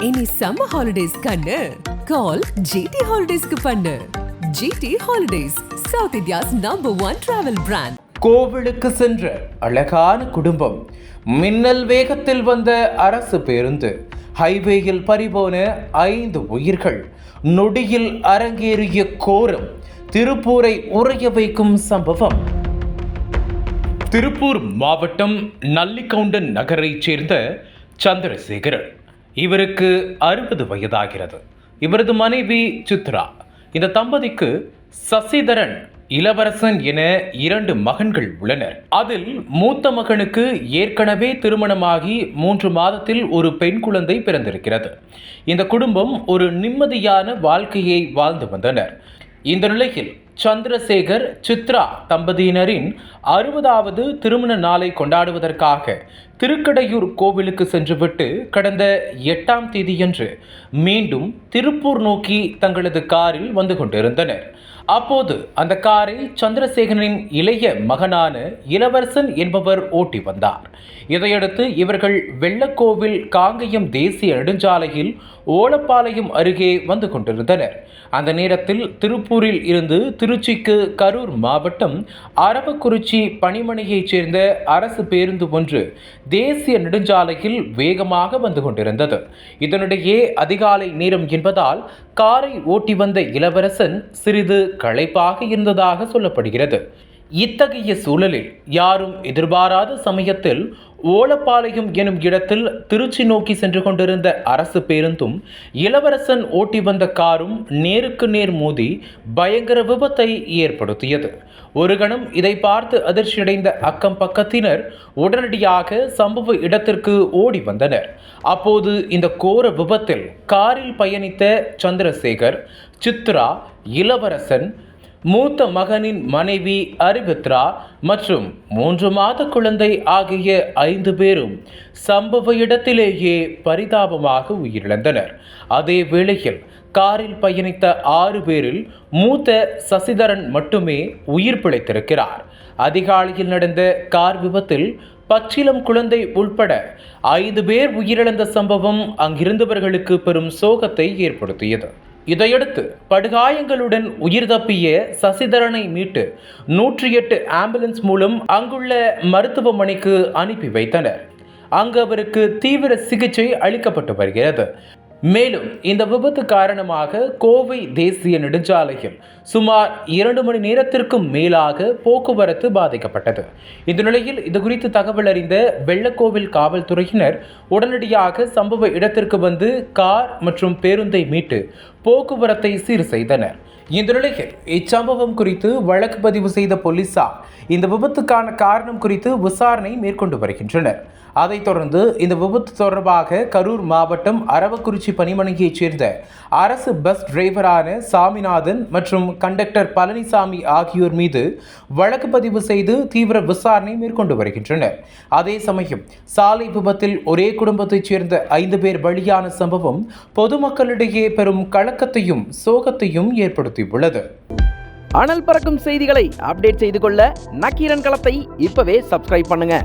இனி summer holidays கண்ணு. கால் GT ஹாலிடேஸ்க்கு பண்ணு. GT holidays South India's number one travel brand கோவிலுக்கு சென்ற அழகான குடும்பம் மின்னல் வேகத்தில் வந்த அரசு பேருந்து ஹைவேயில் பறிபோன ஐந்து உயிர்கள் நொடியில் அரங்கேறிய கோரம் திருப்பூரை உறைய வைக்கும் சம்பவம். திருப்பூர் மாவட்டம் நல்லிக்கவுண்டன் நகரைச் சேர்ந்த சந்திரசேகரன். இவருக்கு அறுபது வயதாகிறது. இவரது மனைவி சித்ரா. இந்த தம்பதிக்கு சசிதரன் இளவரசன் என இரண்டு மகன்கள் உள்ளனர். அதில் மூத்த மகனுக்கு ஏற்கனவே திருமணமாகி மூன்று மாதத்தில் ஒரு பெண் குழந்தை பிறந்திருக்கிறது. இந்த குடும்பம் ஒரு நிம்மதியான வாழ்க்கையை வாழ்ந்து வந்தனர். இந்த நிலையில் சந்திரசேகர் சித்ரா தம்பதியினரின் அறுபதாவது திருமண நாளை கொண்டாடுவதற்காக திருக்கடையூர் கோவிலுக்கு சென்றுவிட்டு கடந்த எட்டாம் தேதியன்று மீண்டும் திருப்பூர் நோக்கி தங்களது காரில் வந்து கொண்டிருந்தனர். அப்போது அந்த காரை சந்திரசேகரனின் இளைய மகனான இளவரசன் என்பவர் ஓட்டி வந்தார். இதையடுத்து இவர்கள் வெள்ளக்கோவில் காங்கயம் தேசிய நெடுஞ்சாலையில் ஓலப்பாளையம் அருகே வந்து கொண்டிருந்தனர். அந்த நேரத்தில் திருப்பூரில் இருந்து திருச்சிக்கு கரூர் மாவட்டம் அரவக்குறிச்சி பணிமனையைச் சேர்ந்த அரசு பேருந்து ஒன்று தேசிய நெடுஞ்சாலையில் வேகமாக வந்து கொண்டிருந்தது. இதனிடையே அதிகாலை நேரம் என்பதால் காரை ஓட்டி வந்த இளவரசன் சிறிது களைப்பாக இருந்ததாக சொல்லப்படுகிறது. இத்தகைய சூழலில் யாரும் எதிர்பாராத சமயத்தில் ஓலப்பாளையம் எனும் இடத்தில் திருச்சி நோக்கி சென்று கொண்டிருந்த அரசு பேருந்தும் இளவரசன் ஓட்டி வந்த காரும் நேருக்கு நேர் மோதி பயங்கர விபத்தை ஏற்படுத்தியது. ஒரு கணம் இதை பார்த்து அதிர்ச்சியடைந்த அக்கம் பக்கத்தினர் உடனடியாக சம்பவ இடத்திற்கு ஓடி வந்தனர். அப்போது இந்த கோர விபத்தில் காரில் பயணித்த சந்திரசேகர் சித்ரா இளவரசன் மூத்த மகனின் மனைவி அரிபத்ரா மற்றும் மூன்று மாத குழந்தை ஆகிய ஐந்து பேரும் சம்பவ இடத்திலேயே பரிதாபமாக உயிரிழந்தனர். அதே வேளையில் காரில் பயணித்த ஆறு பேரில் மூத்த சசிதரன் மட்டுமே உயிர் பிழைத்திருக்கிறார். அதிகாலையில் நடந்த கார் விபத்தில் பச்சிலம் குழந்தை உள்பட ஐந்து பேர் உயிரிழந்த சம்பவம் அங்கிருந்தவர்களுக்கு பெரும் சோகத்தை ஏற்படுத்தியது. இதையடுத்து படுகாயங்களுடன் உயிர் தப்பிய சசிதரனை மீட்டு நூற்றி எட்டு ஆம்புலன்ஸ் மூலம் அங்குள்ள மருத்துவமனைக்கு அனுப்பி வைத்தனர். அங்கு அவருக்கு தீவிர சிகிச்சை அளிக்கப்பட்டு வருகிறது. மேலும் இந்த விபத்து காரணமாக கோவை தேசிய நெடுஞ்சாலையில் சுமார் இரண்டு மணி நேரத்திற்கும் மேலாக போக்குவரத்து பாதிக்கப்பட்டது. இந்த நிலையில் இது குறித்து தகவல் அறிந்த வெள்ளக்கோவில் காவல்துறையினர் உடனடியாக சம்பவ இடத்திற்கு வந்து கார் மற்றும் பேருந்தை மீட்டு போக்குவரத்தை சீர் செய்தனர். இந்த நிலையில் இச்சம்பவம் குறித்து வழக்கு பதிவு செய்த போலீசார் இந்த விபத்துக்கான காரணம் குறித்து விசாரணை மேற்கொண்டு வருகின்றனர். அதைத் தொடர்ந்து இந்த விபத்து தொடர்பாக கரூர் மாவட்டம் அரவக்குறிச்சி பணிமனையைச் சேர்ந்த அரசு பஸ் டிரைவரான சாமிநாதன் மற்றும் கண்டக்டர் பழனிசாமி ஆகியோர் மீது வழக்கு பதிவு செய்து தீவிர விசாரணை மேற்கொண்டு வருகின்றனர். அதே சமயம் சாலை விபத்தில் ஒரே குடும்பத்தைச் சேர்ந்த ஐந்து பேர் பலியான சம்பவம் பொதுமக்களிடையே பெரும் கலக்கத்தையும் சோகத்தையும் ஏற்படுத்தியுள்ளது. அனல் பறக்கும் செய்திகளை அப்டேட் செய்து கொள்ள நக்கீரன் களத்தை இப்பவே சப்ஸ்கிரைப் பண்ணுங்க.